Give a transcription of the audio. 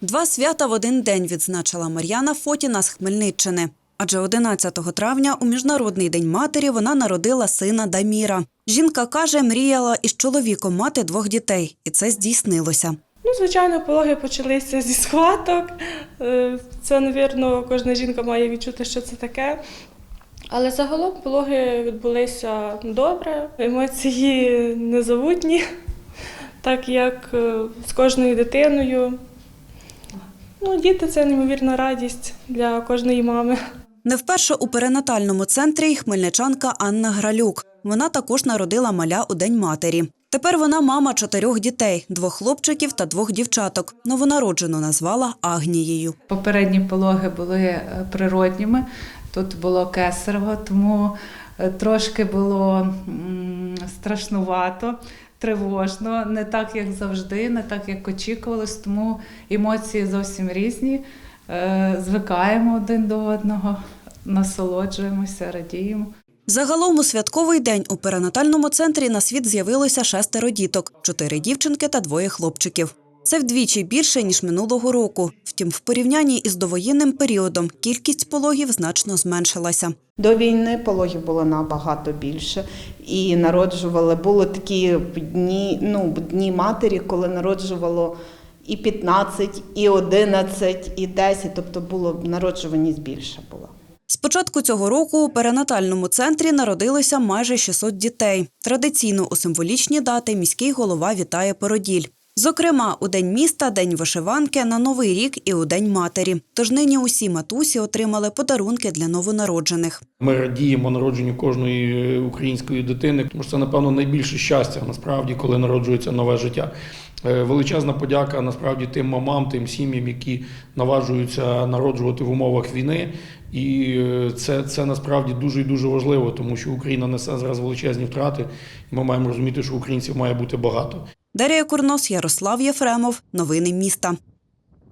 Два свята в один день відзначила Мар'яна Фотіна з Хмельниччини. Адже 11 травня у Міжнародний день матері вона народила сина Даміра. Жінка каже, мріяла із чоловіком мати двох дітей, і це здійснилося. Ну, звичайно, пологи почалися зі схваток. Е, Це, навірно, кожна жінка має відчути, що це таке. Але загалом пологи відбулися добре, емоції незабутні, так як е, з кожною дитиною. Ну, діти це неймовірна радість для кожної мами. Не вперше у перинатальному центрі й хмельничанка Анна Гралюк. Вона також народила маля у День матері. Тепер вона мама чотирьох дітей, двох хлопчиків та двох дівчаток. Новонароджену назвала Агнією. Попередні пологи були е, природніми, тут було кесарево, тому е, трошки було страшнувато, тривожно, не так, як завжди, не так, як очікувалось, тому емоції зовсім різні. Е, Звикаємо один до одного, насолоджуємося, радіємо. Загалом у святковий день у перинатальному центрі на світ з'явилося шестеро діток – чотири дівчинки та двоє хлопчиків. Це вдвічі більше, ніж минулого року. Втім, в порівнянні із довоєнним періодом кількість пологів значно зменшилася. До війни пологів було набагато більше, і народжували були такі дні, ну дні матері, коли народжувало і 15, і 11, і 10, тобто було народжуваність більша була. З початку цього року у перинатальному центрі народилося майже 600 дітей. Традиційно у символічні дати міський голова вітає породіль. Зокрема, у День міста, День вишиванки, на Новий рік і у День матері. Тож нині усі матусі отримали подарунки для новонароджених. Ми радіємо народженню кожної е, української дитини, тому що це, напевно, найбільше щастя насправді, коли народжується нове життя. Е, Величезна подяка насправді тим мамам, тим сім'ям, які наважуються народжувати в умовах війни. І е, це, це насправді дуже і дуже важливо, тому що Україна несе зараз величезні втрати, і ми маємо розуміти, що українців має бути багато. Дарія Курнос, Ярослав Єфремов. Новини міста.